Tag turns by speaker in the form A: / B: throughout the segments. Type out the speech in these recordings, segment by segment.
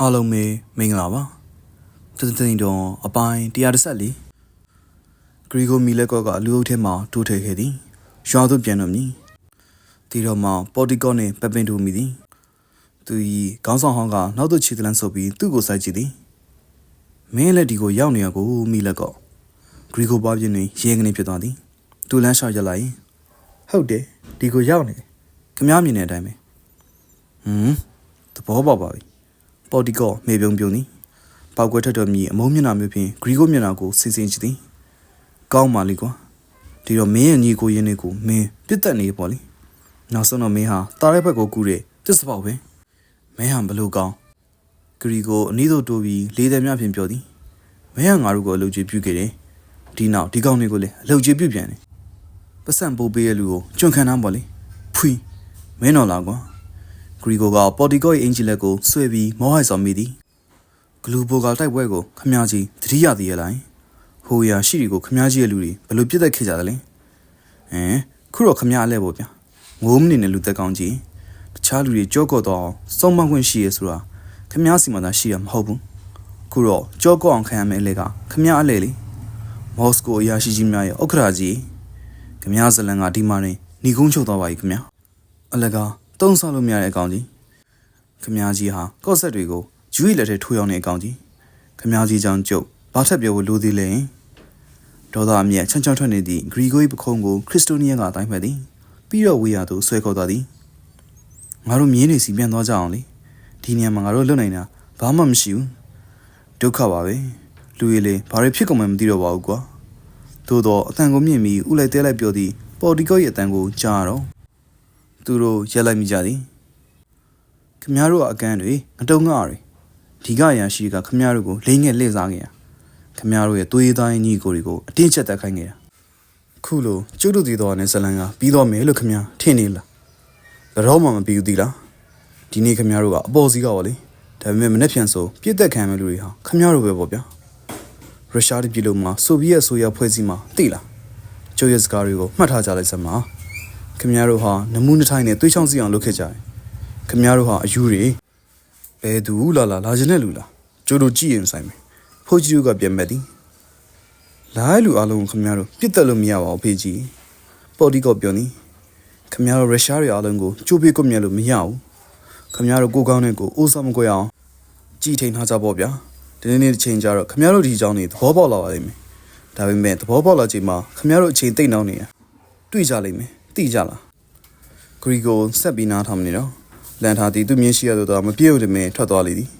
A: အားလုံးပဲမင်္ဂလာပါသတသိန်းတော်အပိုင်း114ဂရီဂိုမီလက်ကော့ကလူအုပ်ထဲမှာတိုးထည့်ခဲ့သည်ရွာသို့ပြန်တော်မူဒီတော့မှပေါ်တီကောနှင့်ပပင်တိုမီသည်သူ၏ခေါင်းဆောင်ဟောင်းကနောက်သို့ခြေတလန်းဆုပ်ပြီးသူ့ကိုစိုက်ကြည့်သည်မင်းလက်ဒီကိုရောက်နေရကိုမီလက်ကော့ဂရီဂိုပွားပြင်းတွင်ရဲကနေဖြစ်သွားသည်သူလမ်းလျှောက်ရက်လိုက်
B: ဟုတ်တယ်ဒီကိုရောက်နေ
A: ခမားမြင်တဲ့အတိုင်းပဲဟွန်းသဘောပေါက်ပါပြီ ပေါ်တီကောမေပြုံပြုံသည်ပောက်ကွဲထွက်တော်မီအမုန်းမျက်နှာမျိုးဖြင့်ဂရီကိုမျက်နှာကိုစင်စင်ကြည့်သည်ကောင်းပါလိကွာဒီတော့မင်းရဲ့ညီကိုရင်းလေးကိုမင်းပြစ်တက်နေပေါ့လေနောက်ဆုံးတော့မင်းဟာတားတဲ့ဘက်ကိုကူတဲ့တစ္ဆပေါက်ပဲမင်းဟာဘလို့ကောင်းဂရီကိုအနည်းဆုံးတိုးပြီးလေးတယ်များဖြင့်ပြောသည်မင်းဟာငါတို့ကိုအလုပ်ကြီးပြုခဲ့တယ်ဒီနောက်ဒီကောင်းလေးကိုလည်းအလုပ်ကြီးပြုပြန်တယ်ပတ်စံပိုးပေးရဲ့လူကိုကျွန့်ခံတာပေါ့လေဖွီမင်းတော်လာကွာ ဂရီကိုကပေါ်တီကောရဲ့အင်ဂျီလက်ကိုဆွဲပြီးမောဟိုက်ဆောင်မိသည်ဂလူဘိုကတိုက်ပွဲကိုခမားကြီးသတိရသည်ရဲ့လားဟိုရာရှိတွေကိုခမားကြီးရဲ့လူတွေဘယ်လိုပြစ်တက်ခဲ့ကြသလဲဟမ်ခုတော့ခမားအလဲပေါ့ဗျာငိုးမနေနဲ့လူသက်ကောင်းကြီးတခြားလူတွေကြောကော့တော့အောင်စုံမခွင့်ရှိရဲဆိုတာခမားစီမှာသာရှိရမဟုတ်ဘူးခုတော့ကြောကော့အောင်ခံရမယ်အလဲကခမားအလဲလေမော်စကိုအရာရှိကြီးများရဲ့ဥက္ကရာကြီးခမားဇလန်ကဒီမှာနေညီကုန်းချုပ်သွားပါ යි ခမားအလကား တုံးဆောက်လို့မရတဲ့အကောင်ကြီးခမားကြီးဟာကော့ဆက်တွေကိုဂျူးရီလက်ထဲထိုးရောက်နေတဲ့အကောင်ကြီးခမားကြီးကြောင့်ကျုပ်ဘာထပ်ပြောဖို့လိုသေးလဲဒေါသအမျက်ချမ်းချမ်းထွက်နေသည့်ဂရီဂို၏ပခုံးကိုခရစ်စတိုနီယန်ကတိုင်းဖက်သည်ပြီးတော့ဝေယာသို့ဆွဲခေါ်သွားသည်ငါတို့မြင်းနေစီပြန်သွားကြအောင်လေဒီနေရာမှာငါတို့လွတ်နိုင်တာဘာမှမရှိဘူးဒုက္ခပါပဲလူရည်လေဘာတွေဖြစ်ကုန်မှမသိတော့ပါဘူးကွာသို့တော့အတန်ကိုမြင့်ပြီးဥလိုက်တဲလိုက်ပြောသည်ပေါ်တီကောရဲ့အတန်ကိုကြားရတော့ သူတို့ရက်လိုက်မိကြသည်ခမည်းတော်အကန်းတွေအတုံးငါတွေဒီကရန်ရှိကခမည်းတော်ကိုလိမ့်ငယ်လှည့်စားခဲ့ရခမည်းတော်ရဲ့သွေးသားညီကိုတွေကိုအတင်းချက်တက်ခိုင်းခဲ့ရခုလိုကျုပ်တို့ဒီတော်နဲ့ဇလန်ကပြီးတော့မယ်လို့ခမည်းထင်နေလားဘယ်တော့မှမပြီးဘူးသီလားဒီနေ့ခမည်းတော်ကအပေါ်စီးကပါလေဒါပေမဲ့မနေ့ပြန်ဆိုပြစ်သက်ခံမဲ့လူတွေဟာခမည်းတော်ပဲပေါ့ဗျာရုရှားပြည်လုံးမှာဆိုဗီယက်ဆိုရဖွဲ့စည်းမှာသိလားကျုပ်ရဲ့စကားတွေကိုမှတ်ထားကြလိုက်စမ်းပါ ခင်ဗျားတို့ဟာနမှုနှစ်ထိုင်းနဲ့သွေးချောင်းစီအောင်လုပ်ခဲ့ကြတယ်ခင်ဗျားတို့ဟာအယူတွေဘယ်သူလာလာလာခြင်းနဲ့လူလားကျိုးတို့ကြည့်ရင်ဆိုင်မယ်ဖိုးကြီးတို့ကပြန်မဲ့သည်လာလူအလုံးခင်ဗျားတို့ပြစ်တက်လို့မရပါဘူးဖေးကြီးပေါ်ဒီကပြောသည်ခင်ဗျားတို့ရုရှားတွေအလုံးကိုကျိုးပေးကွမြတ်လို့မရဘူးခင်ဗျားတို့ကိုကောင်းတဲ့ကိုအိုးစားမကွဲအောင်ကြည်ထိန်ထားကြပေါ့ဗျာဒီနေ့နေ့တစ်ချိန်ကျတော့ခင်ဗျားတို့ဒီအကြောင်းတွေသဘောပေါက်လာပါလိမ့်မယ်ဒါပေမဲ့သဘောပေါက်လာချိန်မှာခင်ဗျားတို့အချိန်တိတ်နှောင်းနေရတွေ့ကြလိမ့်မယ် သိကြလားဂရီကိုဆက်ပြီးနားထောင်နေတော့လန်ထားသည်သူမြင်ရှိရသောမပြေုပ်တမင်ထွက်သွားလေသည်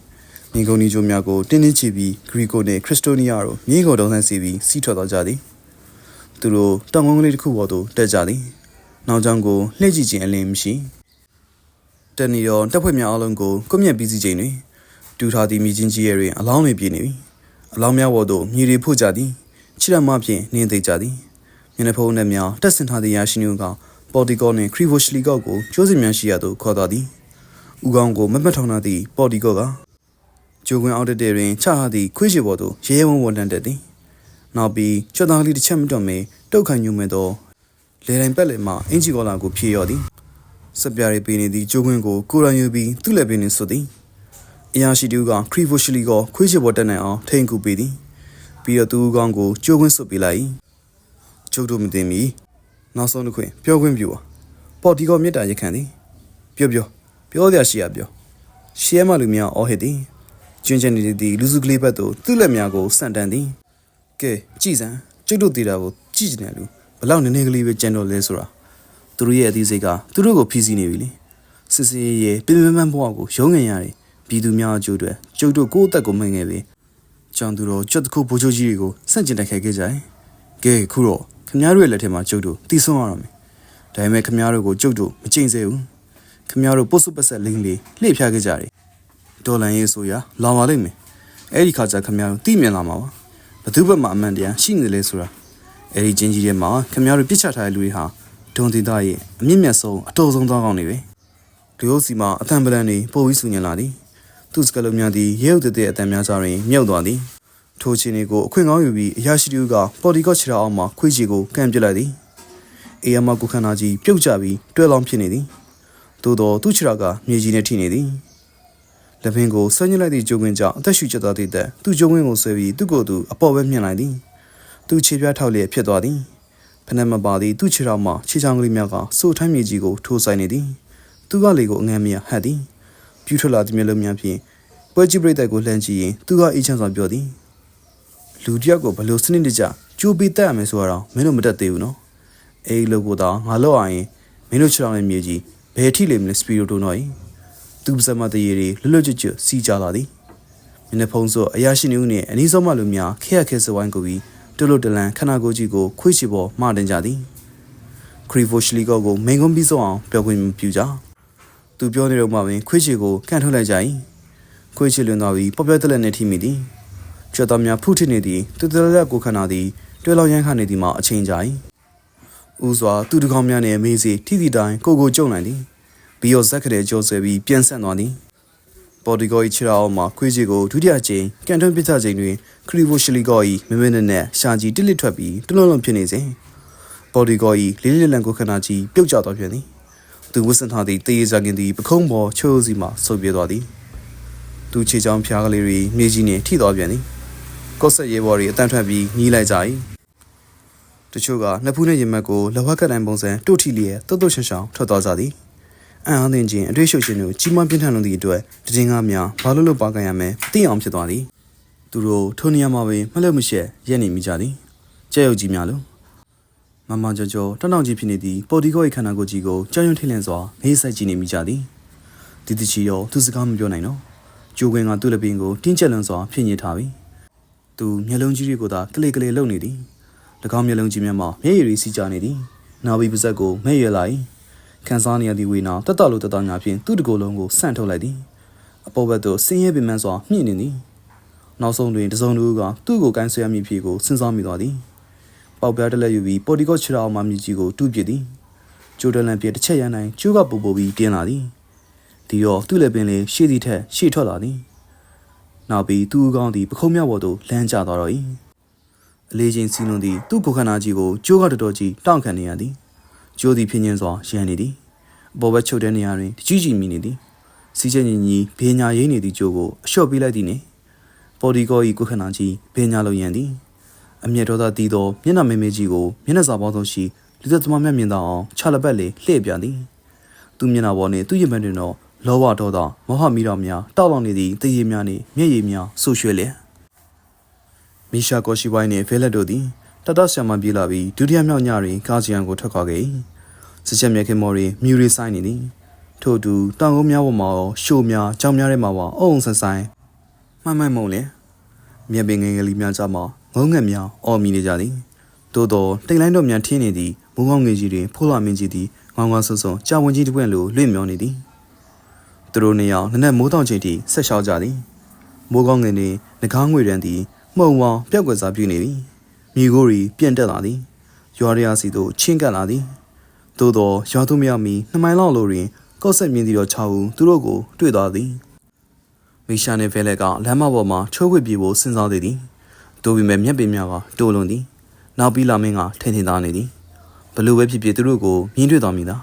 A: မြင်ကုန်ဒီဂျိုများကိုတင်းတင်းချီပြီးဂရီကိုနှင့်ခရစ်စတိုနီယာတို့မြင်းကိုတုံးဆန်းစီပြီးစီးထွက်သွားကြသည်သူတို့တောင်ကုန်းကလေးတစ်ခုပေါ်သို့တက်ကြသည်နောက်ကျောင်းကိုလှည့်ကြည့်ခြင်းအလင်းမရှိတန်နီရောတက်ဖွဲ့များအလုံးကိုကွမျက်ပြီးစီချိန်တွင်တူထားသည့်မြချင်းကြီးရဲတွင်အလောင်းတွေပြည့်နေပြီအလောင်းများပေါ်သို့မြေတွေဖို့ကြသည်ခြေရမဖြင့်နင်းသိကြသည် မျက်နှာဖုံးနဲ့များတက်ဆင်ထားသည့်ရာရှိနုကပေါ်တီကောနှင့်ခရီဗိုရှလီကောက်ကိုကျိုးစင်များရှိရာသို့ခေါ်သွားသည်။ဦးကောင်းကိုမမတ်ထောင်လာသည့်ပေါ်တီကောကကျိုးခွင်းအောက်တက်တဲ့တွင်ချဟသည့်ခွေးရှိပေါ်သို့ရဲရဲဝံ့ဝံ့တန်းတက်သည်။နောက်ပြီးချွတ်သားလေးတစ်ချက်မတွန်မီတုတ်ခန့်ညူမဲ့သောလေတိုင်းပက်လက်မှအင်ဂျီကောလာကိုဖြည့်ရော်သည်။စပြားရီပေးနေသည့်ကျိုးခွင်းကိုကိုရန်ယူပြီးသူ့လက်ပင်နှင့်ဆွသည်။အရာရှိတူကခရီဗိုရှလီကောခွေးရှိပေါ်တက်နိုင်အောင်ထိန်ကူပေးသည်။ပြီးတော့သူ့ကောင်းကိုကျိုးခွင်းဆွပေးလိုက်၏။ ကျုပ်တို့မသိမီနောက်ဆုံးတစ်ခွင့်ပြောခွင့်ပြုပါပေါ်တီကောမြစ်တာရခံသည်ပြောပြောပြောရရှိရပြောရှဲမလူများအော်ဟစ်သည်ကျွင်းချင်နေသည့်လူစုကလေးဘက်သို့သူ့လက်များကိုဆန့်တန်းသည်ကဲကြည်စံကျုပ်တို့တည်တာကိုကြည်ကြတယ်လူဘလောက်နည်းနည်းကလေးပဲကြံတော့လဲဆိုတာသူတို့ရဲ့အသေးစိတ်ကသူတို့ကိုဖီးဆီးနေပြီလေစစ်စစ်ရဲ့ပြင်းပြင်းပန်းဘဝကိုရုံးငင်ရတယ်ပြည်သူများအကျိုးတွေကျုပ်တို့ကိုယ့်အသက်ကိုမှန်ခဲ့ပြီကျောင်းသူတို့ကျွတ်တခုဘိုးချုပ်ကြီးတွေကိုစန့်ကျင်တိုက်ခိုက်ခဲ့ကြတယ်ကဲခုတော့ ခမားတို့ရဲ့လက်ထက်မှာကျုပ်တို့တီးဆုံးရတော့မယ်ဒါပေမဲ့ခမားတို့ကိုကျုပ်တို့မကြိမ်စေဘူးခမားတို့ပုတ်စုပတ်ဆက်လိမ့်လေးလှည့်ဖျားခဲ့ကြတယ်ဒေါ်လာရေးဆိုရလာပါလိမ့်မယ်အဲ့ဒီခါကျခမားတို့တိမြင်လာမှာပါဘသူဘက်မှာအမှန်တရားရှိနေလဲဆိုတာအဲ့ဒီချင်းကြီးထဲမှာခမားတို့ပြစ်ချထားတဲ့လူတွေဟာဒုံသေးသားရဲ့အမြင့်မြတ်ဆုံးအတော်ဆုံးသောကောင်းနေပဲလူဟုတ်စီမှာအသံပလန်တွေပို့ပြီးဆူညင်လာသည်သူ့စကလုံးများသည်ရဲဥတတဲ့အတန်များစွာတွင်မြုပ်သွားသည် ထိုချင်းတွေကိုအခွင့်ကောင်းယူပြီးအရာရှိတူကပေါ်တီကော့ချီရာအောင်မှခွေးချီကိုကန်ပစ်လိုက်သည်အေယမကုခန္ဓာကြီးပြုတ်ကျပြီးတွဲလောင်းဖြစ်နေသည်သို့တော့သူ့ချီရာကမြေကြီးနဲ့ထိနေသည်လက်ဖင်ကိုဆွဲညှိလိုက်သည့်ကျိုးကွင်းကြောင့်အသက်ရှူကျသွားသည့်တဲ့သူ့ကျိုးကွင်းကိုဆွဲပြီးသူ့ကိုယ်သူအပေါ်ပဲမြင်လိုက်သည်သူ့ခြေပြားထောက်လျက်ဖြစ်သွားသည်ဖနက်မပါသည်သူ့ခြေထောက်မှခြေချောင်းကလေးများကစိုးထိုင်းမြေကြီးကိုထိုးဆိုင်နေသည်သူကလေကိုအငမ်းမြဟတ်သည်ပြူထွက်လာသည့်မျက်လုံးများဖြင့်ပွဲကြည့်ပရိသတ်ကိုလှမ်းကြည့်ရင်သူကအေးချမ်းစွာပြောသည် လူတစ်ယောက်ကိုဘယ်လိုစနစ်တကျကြိုးပေးတတ်ရမယ်ဆိုတော့မင်းတို့မတတ်သေးဘူးနော်အေးလို့ကိုတော့ငါလောက်အောင်ရင်မင်းတို့ခြေထောက်နဲ့မြေကြီးဘယ်ထိလိမ့်မလဲစပီရိုတိုနော်သူပစမတရေတွေလွတ်လွတ်ကျွတ်ကျွတ်စီးကြလာသည်မျက်နှာဖုံးစောအရာရှိနေဦးနှင့်အနည်းဆုံးမလူများခက်ရခဲစဝိုင်းကိုပြီးတွလွတ်တလန်ခနာကိုကြီးကိုခွေးချီပေါ်မှတင်ကြသည်ခရီဖိုရှလီကောကိုမိန်ကွန်းပြီးဆုံးအောင်ပြောခွင့်မပြုကြသူပြောနေတော့မှပင်ခွေးချီကိုကန်ထုတ်လိုက်ကြ၏ခွေးချီလွန်သွားပြီးပေါ်ပြတလက်နဲ့ထိမိသည် ကျွတ်တော်များဖုထစ်နေသည်တူတလက်ကိုခနာသည်တွဲလောင်းရမ်းခနေသည်မှာအချိန်ကြာ၏ဦးစွာသူတကောင်များနဲ့မေးစီထိသည့်တိုင်ကိုကိုကြုံနိုင်သည်ပြီးတော့ဇက်ကလေးကြောဆဲပြီးပြန်ဆက်သွားသည်ပေါ်ဒီဂို၏ခြေထောက်အောက်မှခွေးကြီးကိုဒုတိယကြိမ်ကန်တွန်းပစ်ချချိန်တွင်ခရီဗိုရှလီဂို၏မမင်းနဲ့နဲ့ရှာကြီးတစ်လစ်ထွက်ပြီးတလုံးလုံးဖြစ်နေစဉ်ပေါ်ဒီဂို၏လေးလေးလံကိုခနာကြီးပြုတ်ကျသွားပြန်သည်သူဝစ်စင်ထားသည့်တေးရစကင်သည်ပခုံးပေါ်ချိုးစီမှဆုပ်ပြေသွားသည်သူခြေချောင်းဖျားကလေးတွေမြေကြီးနှင့်ထိသွားပြန်သည် ကော့ဆက်ရဲဘော်တွေအတန်းထွက်ပြီးညီးလိုက်ကြ၏တချို့ကနှစ်ဖူးနဲ့ရင်မက်ကိုလက်ဝက်ကတိုင်ပုံစံတို့ထီလျက်တွတ်တွတ်ရှောင်ရှောင်ထွက်သွားကြသည်အံ့အားသင့်ခြင်းအတွေ့အရှုပ်ခြင်းတို့ကြီးမားပြင်းထန်လို့သည့်အတွက်တည်ငါများဘာလို့လို့ပါကံရမယ်သိအောင်ဖြစ်သွားသည်သူတို့ထိုနေရာမှာပင်မလို့မရှက်ရက်နေမိကြသည်ကြဲ့ရုပ်ကြီးများလို့မမကြောကြောတောင်းတောင်းကြီးဖြစ်နေသည့်ပေါ်ဒီကို၏ခန္ဓာကိုယ်ကြီးကိုကြောင်ရွံ့ထိလန့်စွာမေးဆိုင်ကြည့်နေမိကြသည်ဒီတချီရောသူစကားမပြောနိုင်တော့ကျိုးခွင်းကသူ့လက်ပင်ကိုတင်းကျပ်လွန်စွာဖြစ်ညစ်ထားပြီ သူမျက်လုံးကြီးတွေကိုသာကလေးကလေးလှုပ်နေသည်၎င်းမျက်လုံးကြီးများမှာမျက်ရည်တွေစီးကြနေသည်နောက်ပြီးပါဇက်ကိုမဲ့ရလိုက်ခံစားနေရသည့်ဝေနာတက်တော်လို့တက်တော်များဖြင့်သူ့တကိုယ်လုံးကိုဆန့်ထုတ်လိုက်သည်အပေါ်ဘက်သို့ဆင်းရဲပင်ပန်းစွာမြင့်နေသည်နောက်ဆုံးတွင်တစုံတူကသူ့ကိုကိုင်းဆွဲရမည်ဖြစ်ကိုစဉ်းစားမိသွားသည်ပေါက်ပြားတစ်လက်ယူပြီးပေါ်တီကော့ချရာအောင်မှမြည်ကြီးကိုတူးပစ်သည်ကျိုးတလန်ပြတစ်ချက်ရန်တိုင်းကျိုးကပူပူပြီးတင်းလာသည်ဒီတော့သူ့လက်ပင်လေးရှေ့သည့်ထက်ရှေ့ထွက်လာသည် နောက်ပြီးသူ့ကောင်းသည်ပခုံးမြောက်ပေါ်သို့လမ်းကျသွားတော့၏အလေးချင်းစီးလွန်သည့်သူ့ကိုယ်ခန္ဓာကြီးကိုကျိုးကတော်တော်ကြီးတောင့်ခံနေရသည်ကျိုးသည်ဖြင်းချင်းစွာရန်နေသည်အပေါ်ဘက်ချုပ်တဲ့နေရာတွင်တကြီးကြီးမိနေသည်စီးချက်ညီညီဘေးညာရိမ့်နေသည့်ကျိုးကိုအလျှော့ပေးလိုက်သည်နှင့်ပေါ်ဒီကော၏ကိုခဏကြီးဘေးညာလိုရန်သည်အမျက်တော်သာတီးသောမျက်နှာမဲမဲကြီးကိုမျက်နှာစာပေါင်းသောရှိလူသက်သမားများမြင်သောအောင်ခြာလက်ပတ်လေလှည့်ပြန်သည်သူမျက်နှာပေါ်နှင့်သူ့ရင်ဘတ်တွင်တော့ လောဘတော်သောမောဟမိတော်များတောက်လောင်နေသည့်တရေများနှင့်မျက်ရည်များဆူရွှဲလျက်မီရှာကိုရှိဝိုင်းနှင့်ဖဲလက်တို့သည်တတဆံမပြေးလာပြီးဒုတိယမြောက်ညတွင်ကားစီယံကိုထွက်ခွာခဲ့၏စစ်ချက်မြက်ခင်မော်ရီမြူရီဆိုင်နေသည်ထို့သူတောင်ကုန်းများပေါ်မှာရောရှိုးများကြောင်များထဲမှာပါအုံဆန်ဆိုင်မှန်မှန်မုံလေမြက်ပင်ငယ်ငယ်လေးများကြမှာငုံငက်များအော်မီနေကြသည်သို့တော့တိတ်လိုင်းတို့များထင်းနေသည်မုံကောင်းငယ်ကြီးတွင်ဖိုးလာမင်းကြီးသည်ငေါငေါဆွဆွကြာဝင်ကြီးတစ်ပွင့်လိုလွင့်မြောနေသည် သူတို့နှစ်ယောက်နနက်မိုးတောင်ချိန်ထိဆက်လျှောက်ကြသည်မိုးကောင်းငယ်နှင့်ငကားငွေရန်သည်မှုံဝေါင်ပြောက်ကွယ်စားပြုနေသည်မြေကိုယ်ရီပြန့်တက်လာသည်ရွာရရစီသို့ချင်းကပ်လာသည်သို့သောရွာသူမရောက်မီနှစ်မိုင်လောက်လိုတွင်ကော့ဆက်မြင်းသည်တော်6ဦးသူတို့ကိုတွေ့သွားသည်မိရှာနှင့်ဖဲလက်ကလမ်းမပေါ်မှာချိုးဝစ်ပြေဖို့စဉ်းစားသေးသည်တို့ပေမဲ့မျက်ပင်များကတိုးလွန်သည်နောက်ပြီးလာမင်းကထင်ထင်သားနေသည်ဘလို့ပဲဖြစ်ဖြစ်သူတို့ကိုမြင်တွေ့တော်မူသာ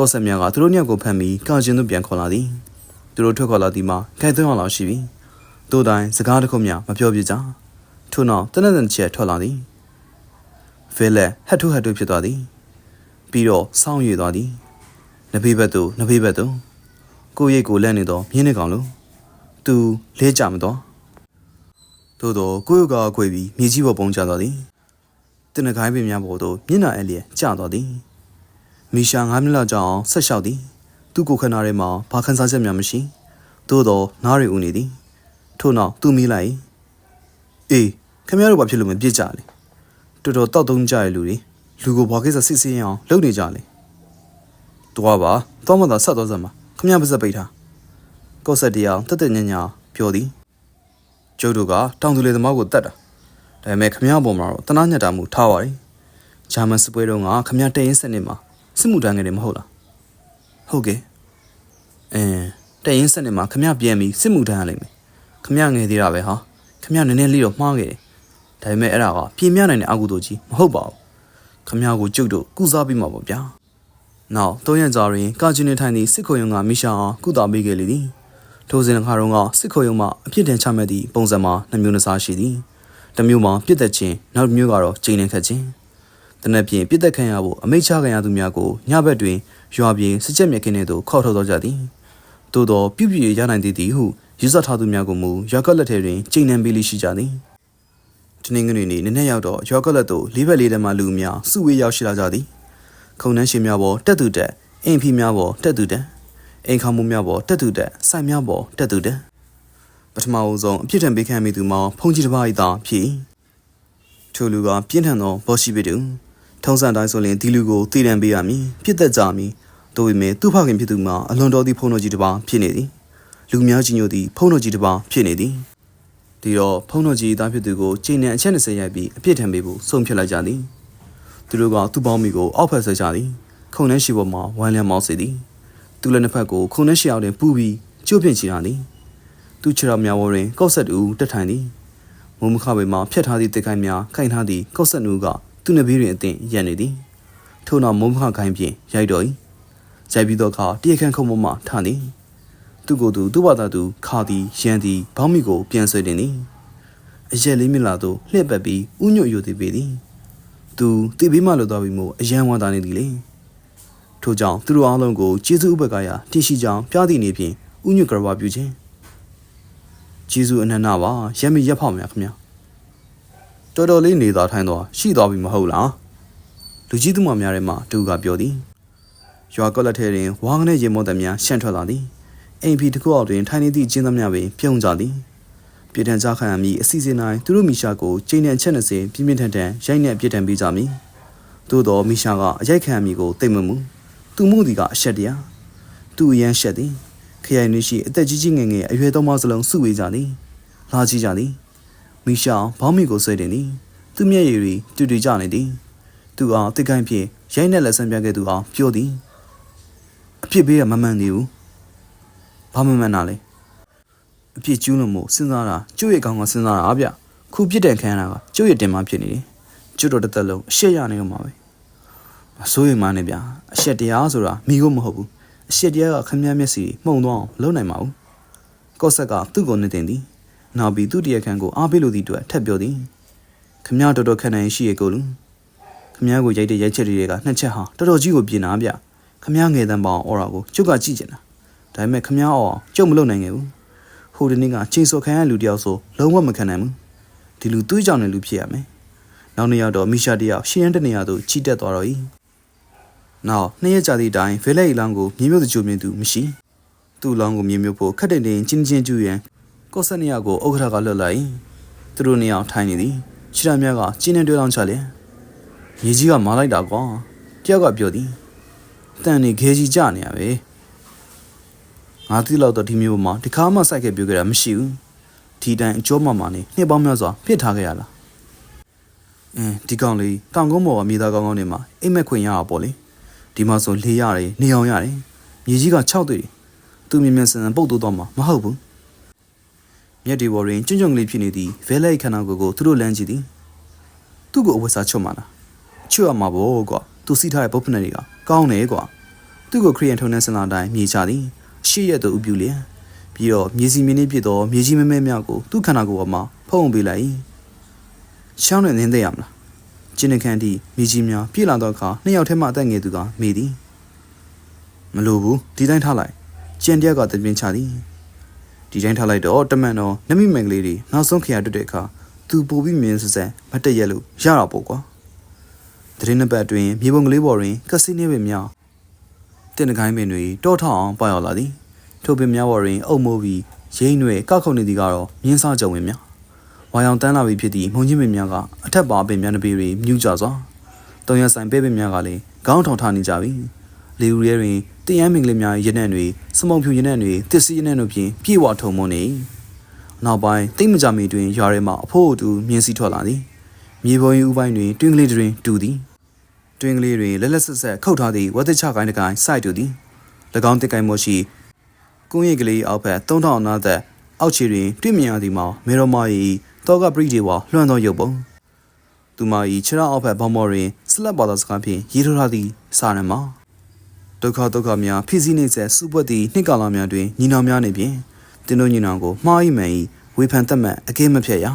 A: ကော့ဆက်များကသူတို့ညောက်ကိုဖမ်းပြီးကာကျင်းသို့ပြန်ခေါ်လာသည်သူတို့ထွက်ခေါ်လာသည်မှာခိုင်သွင်းအောင်လောက်ရှိပြီတို့တိုင်းစကားတစ်ခုမျှမပြောပြကြထို့နောက်တနက်တန်ချက်ထွက်လာသည်ဖဲလက်ဟတ်ထုဟတ်ထုဖြစ်သွားသည်ပြီးတော့စောင်းရည်သွားသည်နဘေးဘက်သို့နဘေးဘက်သို့ကိုယ့်ရိတ်ကိုလက်နေတော့မြင်းနေကောင်လို့သူလဲကြမတော့သို့တော့ကိုယ့်ရုပ်ကအခွေပြီးမြေကြီးပေါ်ပုံကျသွားသည်တင်နခိုင်းပင်များပေါ်သို့မျက်နှာအလျက်ကျသွားသည် မီရှာ9မိနစ်လောက်ကြာအောင်ဆက်လျှောက်သည်သူ့ကိုယ်ခန္ဓာထဲမှာဘာခန်းစားချက်များမရှိသို့တော့နားရီဦးနေသည်ထို့နောက်သူမိလိုက်အေးခင်ဗျားတို့ဘာဖြစ်လို့မပြစ်ကြလဲတော်တော်တောက်တုံးကြရလူတွေလူကိုဘာကိစ္စစစ်စစ်ရအောင်လုပ်နေကြလဲတွားပါတော့မသာဆက်သွားစမ်းပါခင်ဗျားပါစက်ပိတ်ထားကော့ဆက်တရားတက်တက်ညံ့ညံ့ပြောသည်ကျုပ်တို့ကတောင်သူလေသမားကိုတတ်တာဒါပေမဲ့ခင်ဗျားပေါ်မှာတော့တနာညက်တာမှုထားပါတယ်ဂျာမန်စပွဲတုန်းကခင်ဗျားတရင်စနစ်မှာ စစ်မှုတန်းငယ်တယ်မဟုတ်လားဟုတ်ကဲ့အင်းတရင်စနစ်မှာခင်ဗျားပြန်ပြီးစစ်မှုတန်းရလိမ့်မယ်ခင်ဗျားငယ်သေးတာပဲဟာခင်ဗျားနည်းနည်းလေးတော့မှားခဲ့တယ်ဒါပေမဲ့အဲ့ဒါကပြင်ပြနိုင်တဲ့အကူတို့ကြီးမဟုတ်ပါဘူးခမ ्या ကိုကျုပ်တို့ကုစားပြီးမှာပေါ့ဗျာ။နောက်သုံးရက်ကြာတွင်ကာဂျီနေထိုင်သည့်စစ်ခုံရုံးကမိရှာအောင်ကုသပေးခဲ့လေသည်။ထိုစဉ်တစ်ခါတုန်းကစစ်ခုံရုံမှအပြစ်ဒဏ်ချမှတ်သည့်ပုံစံမှာနှမျိုးနှစားရှိသည်တစ်မျိုးမှာပြစ်သက်ခြင်းနောက်တစ်မျိုးကတော့ချိန်နှင်ခတ်ခြင်း တနက်ဖြန်ပြစ်သက်ခံရဖို့အမိန့်ချခံရသူများကိုညဘက်တွင်ရွာပြင်စစ်ချက်မြက်ခင်းထဲသို့ခေါ်ထုတ်တော်ကြသည်သို့သောပြုပြရနိုင်သည်သည်ဟုယူဆထားသူများကိုမူရွာကလက်ထဲတွင်ချိန်နှံပေးလိရှိကြသည်တနင်္ဂနွေနေ့နည်းနည်းရောက်တော့ရွာကလက်သို့လေးဘက်လေးတည်းမှလူအများစုဝေးရောက်ရှိလာကြသည်ခုံနှန်းရှင်များပေါ်တက်သူတက်အိမ်ဖီများပေါ်တက်သူတက်အိမ်ခေါမှုများပေါ်တက်သူတက်ဆိုင်များပေါ်တက်သူတက်ပထမအဦးဆုံးအပြစ်ဒဏ်ပေးခံမိသူမှာဖုန်ကြီးတစ်ပါးဤသာဖြစ်၏ထိုလူကပြင်းထန်သောဘောရှိပေတူ ထုံးစံတိုင်းဆိုရင်ဒီလူကိုတည်တံပေးရမည်ပြစ်သက်ကြမည်တို့ပေမဲ့သူ့ဖခင်ဖြစ်သူမှာအလွန်တော်သည့်ဖုန်တော်ကြီးတစ်ပါးဖြစ်နေသည်လူများကြီးညို့သည့်ဖုန်တော်ကြီးတစ်ပါးဖြစ်နေသည်ဒီတော့ဖုန်တော်ကြီးသားဖြစ်သူကိုချိန်နဲ့အချက်20ရိုက်ပြီးအပြစ်ထံပေးဖို့ဆုံးဖြတ်လိုက်ကြသည်သူတို့ကသူ့ပေါင်းမိကိုအောက်ဖက်ဆွဲကြသည်ခုံနှဲရှိပေါ်မှာဝမ်းလျံမောင်းစေသည်သူလည်းနှစ်ဖက်ကိုခုံနှဲရှိအောင်တွင်ပူပြီးကျုပ်ပြင့်ချီတာသည်သူခြေတော်များပေါ်တွင်ကောက်ဆက်တူတက်ထိုင်သည်မုံမခပေမှာဖျက်ထားသည့်တစ်ခိုင်းများခိုင်ထားသည့်ကောက်ဆက်နူးက သူ့နှဘေးတွင်အသင့်ရက်နေသည်ထို့နောက်မုံမခခိုင်းဖြင့်ရိုက်တော်၏ရိုက်ပြီးတော့အခါတရခန့်ခုံပေါ်မှထသည်သူကိုယ်သူသူ့ဘာသာသူခါသည်ရန်သည်ဘောင်းမီကိုပြန်ဆွဲတင်သည်အရက်လေးမြလာသို့လှည့်ပတ်ပြီးဥညွတ်ယူသည်ပေသည်သူတိဘေးမှလွတ်သွားပြီးမို့အယံဝမ်းသာနေသည်လေထို့ကြောင့်သူတို့အားလုံးကိုကျေးဇူးဥပက္ခရာတည်ရှိကြောင်းပြသည့်နေဖြင့်ဥညွတ်ကရဝပြုခြင်းကျေးဇူးအနန္တပါရက်မိရက်ဖောက်မြခင်ဗျာ တော်တော်လေးနေသာထိုင်တော့ရှိသွားပြီမဟုတ်လားလူကြီးသူမများထဲမှတူကပြောသည်ရွာကလက်ထဲတွင်ဝါးကနေရေမောသည်များရှန့်ထွက်လာသည်အိမ်ဖီတစ်ခုအောက်တွင်ထိုင်နေသည့်ကျင်းသားများပင်ပြုံးကြသည်ပြည်ထန်ကြခံရမည်အစီအစဉ်တိုင်းသူတို့မိရှာကိုချိန်နဲ့ချက်20ပြင်းပြင်းထန်ထန်ရိုက်နှက်ပြစ်ဒဏ်ပေးကြမည်သို့တော်မိရှာကအရိုက်ခံရမည်ကိုသိမ့်မမှုသူမှုသည်ကအရှက်တရားသူအရန်ရှက်သည်ခရိုင်တွင်ရှိအသက်ကြီးကြီးငယ်ငယ်အရွယ်သုံးပါးစလုံးစုဝေးကြသည်လာကြည့်ကြသည် မိရှာဘောင်းမီကိုဆွဲတင်သည်သူမျက်ရည်တွေတူတူကျနေသည်သူအားတစ်ကိုင်းဖြင့်ရိုက်နှက်လက်ဆန်းပြခဲ့သူအားပြောသည်အဖြစ်ပေးရမမှန်သေးဘူးဘာမှမမှန်တာလဲအဖြစ်ကျူးလို့မို့စဉ်းစားတာကျုပ်ရဲ့ကောင်းကစဉ်းစားတာအဗျခုပြစ်ဒဏ်ခံရတာကကျုပ်ရဲ့တင်မှဖြစ်နေတယ်ကျုပ်တို့တစ်သက်လုံးအရှက်ရနေမှာပဲမစိုးရိမ်မနဲ့ဗျအရှက်တရားဆိုတာမိကိုမဟုတ်ဘူးအရှက်တရားကခမည်းမျက်စီမှုံသွားအောင်လုပ်နိုင်မှာဘူးကော့ဆက်ကသူ့ကိုနေတင်သည် နောက်ပြီးသူ့တရားခံကိုအားပေးလို့ဒီအတွက်ထပ်ပြောသည်ခမည်းတော်တော်ခံနိုင်ရှိရဲ့ကိုလူခမည်းကိုရိုက်တဲ့ရိုက်ချက်တွေကနှစ်ချက်ဟာတော်တော်ကြီးကိုပြင်နာဗျခမည်းငယ်တန်းပေါအောင်အော်ရာကိုကျုပ်ကကြည့်ကျင်တာဒါပေမဲ့ခမည်းအော်ကျုပ်မလုပ်နိုင်ခဲ့ဘူးဟိုဒီနေ့ကချိန်စော်ခံရလူတယောက်ဆိုလုံးဝမခံနိုင်ဘူးဒီလူတွေးကြောင်တဲ့လူဖြစ်ရမယ်နောက်နေ့ရောက်တော့မီရှာတယောက်ရှင်းရန်တနေရာသို့ချီတက်သွားတော့၏နောက်နှစ်ရက်ကြာသည့်တိုင်ဖဲလက်အီလောင်းကိုမြေမြုပ်သူချိုမြင်သူမရှိသူ့လောင်းကိုမြေမြုပ်ဖို့ခက်တဲ့တင်ချင်းချင်းကျူရန် ကော့ဆက်နေရကိုဥက္ခရာကလွတ်လိုက်သူတို့နှစ်ယောက်ထိုင်နေသည်ခြေရမြတ်ကကျင်းနေတွဲလောင်းချလျက်ရေကြီးကမာလိုက်တာကွာတယောက်ကပြောသည်တန်နေခဲကြီးကြနေရပဲငါသိလောက်တော့ဒီမျိုးမှာဒီခါမှစိုက်ခဲ့ပြခဲ့တာမရှိဘူးဒီတိုင်အကျော်မမနေနှစ်ပေါင်းများစွာပြစ်ထားခဲ့ရလားအင်းဒီကောင်လေးတောင်ကုန်းပေါ်ကမြေသားကောင်းကောင်းတွေမှာအိမ်မက်ခွင်ရတာပေါ့လေဒီမှာဆိုလေရတယ်နေအောင်ရတယ်မြေကြီးက6တွေ့တယ်သူမြင်မြင်ဆန်ဆန်ပုတ်တိုးတော့မှာမဟုတ်ဘူး မြက်ဒီဘော်ရင်ကျွန်းကျွန်းကလေးဖြစ်နေသည်ဗဲလိုက်ခန္ဓာကိုယ်ကိုသူတို့လမ်းကြည့်သည်သူ့ကိုအဝတ်စားချွတ်မှလားချွတ်ရမှာပေါ့ကွာသူစီးထားတဲ့ပုတ်ဖက်တွေကကောင်းတယ်ကွာသူ့ကိုခရီးယန်ထုံတဲ့စင်လာတိုင်းမြေချသည်ရှေ့ရက်သို့ဥပြူလျက်ပြီးတော့မြေစီမင်းလေးဖြစ်သောမြေကြီးမဲမဲမြောက်ကိုသူ့ခန္ဓာကိုယ်ပေါ်မှာဖုံးပေးလိုက်ရှောင်းနဲ့နင်းသိရမလားကျင်းနေခန့်တီမြေကြီးများပြေးလာတော့အခါနှစ်ယောက်ထဲမှအသက်ငယ်သူကမေးသည်မလိုဘူးဒီတိုင်းထားလိုက်ကျန်တယောက်ကတပင်းချသည် ဒီတိုင်းထားလိုက်တော့တမန်တော်နမိမန်ကလေးတွေနောက်ဆုံးခရတွတ်တဲ့အခါသူပို့ပြီးမြင်စစမတ်တက်ရက်လို့ရတာပေါ့ကွာတရင်နှစ်ပတ်အတွင်းမြေပုံကလေးပေါ်တွင်ကစီနေပင်များတင်တကိုင်းပင်တွေတောထောက်အောင်ပေါရောက်လာသည်ထိုပင်များပေါ်တွင်အုပ်မိုးပြီးရိမ့်တွေကောက်ခုန်နေသည်ကတော့မြင်းစားကြုံဝင်များဝါရောင်တန်းလာပြီဖြစ်သည့်မုံချင်းပင်များကအထက်ပါပင်များတစ်ပေတွေမြူးကြစွာတုံရဆိုင်ပဲပင်များကလည်းခေါင်းထောင်ထားနေကြပြီ လေဦးရဲတွင်တရမ်းမင်္ဂလိများရဲ့ရက်နှံတွေစမုံဖြူရက်နှံတွေတစ်စီရက်နှံတို့ဖြင့်ပြေဝထုံမွနေနောက်ပိုင်းတိတ်မကြမီတွင်ရွာထဲမှအဖိုးအတူမြင်းစီထွက်လာသည်မြေပုံရီဥပိုင်းတွင်တွင်းကလေးတွင်တူသည်တွင်းကလေးတွင်လက်လက်ဆက်ဆက်ခုတ်ထားသည့်ဝတ်တချကိုင်းတကိုင်းစိုက်တူသည်၎င်းတစ်ကိုင်းမို့ရှိကုန်းရိပ်ကလေးအောက်ဘက်3000အနားသက်အောက်ခြေတွင်တွေ့မြင်ရသည်မှာမေရိုမာ၏တောကပရိဒေဝလွှမ်းသောရုပ်ပုံသူမ၏ခြေထောက်အောက်ဘက်ဘောင်းမော်တွင်စလက်ပါသောစကားဖြင့်ရေးထိုးထားသည့်စာရမှာ ဒုက္ခဒုက္ခများဖြစ်စည်းနေစေစူပွက်သည့်နှစ်ကာလများတွင်ညီနောင်များနေဖြင့်တတင်းတို့ညီနောင်ကိုမှားဤမှန်ဤဝေဖန်တတ်မှတ်အကင်းမဖြတ်ရ